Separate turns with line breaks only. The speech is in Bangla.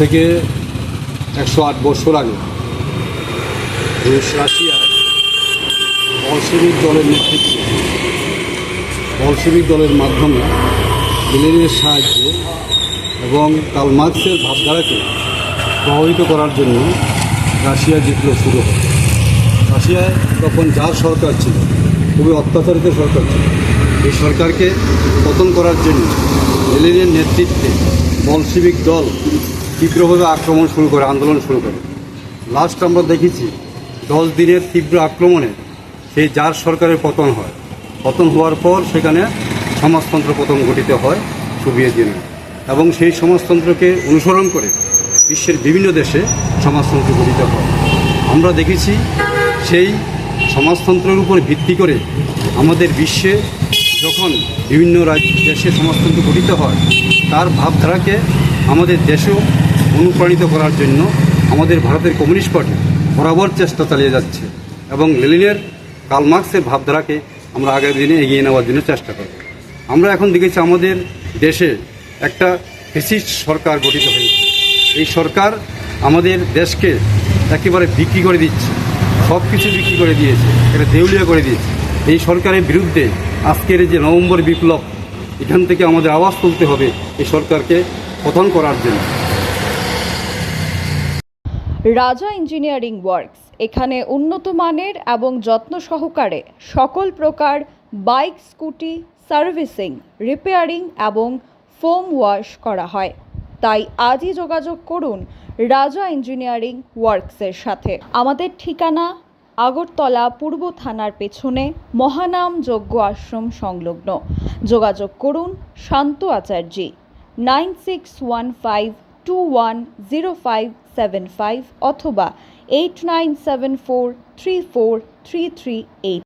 থেকে একশো আট বছর আগে রুশ রাশিয়ায় বলসেবিক দলের নেতৃত্বে বলসেবিক দলের মাধ্যমে লেনিনের সাহায্যে এবং কাল মার্ক্সের ভাবধারাকে প্রভাবিত করার জন্য রাশিয়া জিতল শুরু হয়। রাশিয়ায় তখন যার সরকার ছিল, খুবই অত্যাচারিত সরকার ছিল, এই সরকারকে পতন করার জন্য লেনিনের নেতৃত্বে বলসিবিক দল তীব্রভাবে আক্রমণ শুরু করে, আন্দোলন শুরু করে। লাস্ট আমরা দেখেছি, দশ দিনের তীব্র আক্রমণে সেই যার সরকারের পতন হয়। পতন হওয়ার পর সেখানে সমাজতন্ত্র পতন গঠিত হয় সোভিয়েত ইউনিয়ন। এবং সেই সমাজতন্ত্রকে অনুসরণ করে বিশ্বের বিভিন্ন দেশে সমাজতন্ত্র গঠিত হয়। আমরা দেখেছি, সেই সমাজতন্ত্রের উপর ভিত্তি করে আমাদের বিশ্বে যখন বিভিন্ন রাজ্য দেশে সমাজতন্ত্র গঠিত হয়, তার ভাবধারাকে আমাদের দেশেও অনুপ্রাণিত করার জন্য আমাদের ভারতের কমিউনিস্ট পার্টি বরাবর চেষ্টা চালিয়ে যাচ্ছে এবং লেলিনের কার্ল মার্ক্সের ভাবধারাকে আমরা আগের দিনে এগিয়ে নেওয়ার জন্য চেষ্টা করব। আমরা এখন দেখেছি আমাদের দেশে একটা ফেসিস্ট সরকার গঠিত হয়েছে। এই সরকার আমাদের দেশকে একেবারে বিক্রি করে দিচ্ছে সব কিছু বিক্রি করে দিয়েছে এটা দেউলিয়া করে দিয়েছে। এই সরকারের বিরুদ্ধে আজকের যে নভেম্বর বিপ্লব, এখান থেকে আমাদের আওয়াজ তুলতে হবে এই সরকারকে পতন করার জন্য।
রাজা ইঞ্জিনিয়ারিং ওয়ার্কস। এখানে উন্নত মানের এবং যত্ন সহকারে সকল প্রকার বাইক, স্কুটি, সার্ভিসিং, রিপেয়ারিং এবং ফোম ওয়াশ করা হয়। তাই আজই যোগাযোগ করুন রাজা ইঞ্জিনিয়ারিং ওয়ার্কসের সাথে। আমাদের ঠিকানা আগরতলা পূর্ব থানার পেছনে মহানাম যজ্ঞ আশ্রম সংলগ্ন। যোগাযোগ করুন Shanta Acharya, nine six one five two one zero five seven five অথবা eight nine seven four three four three three eight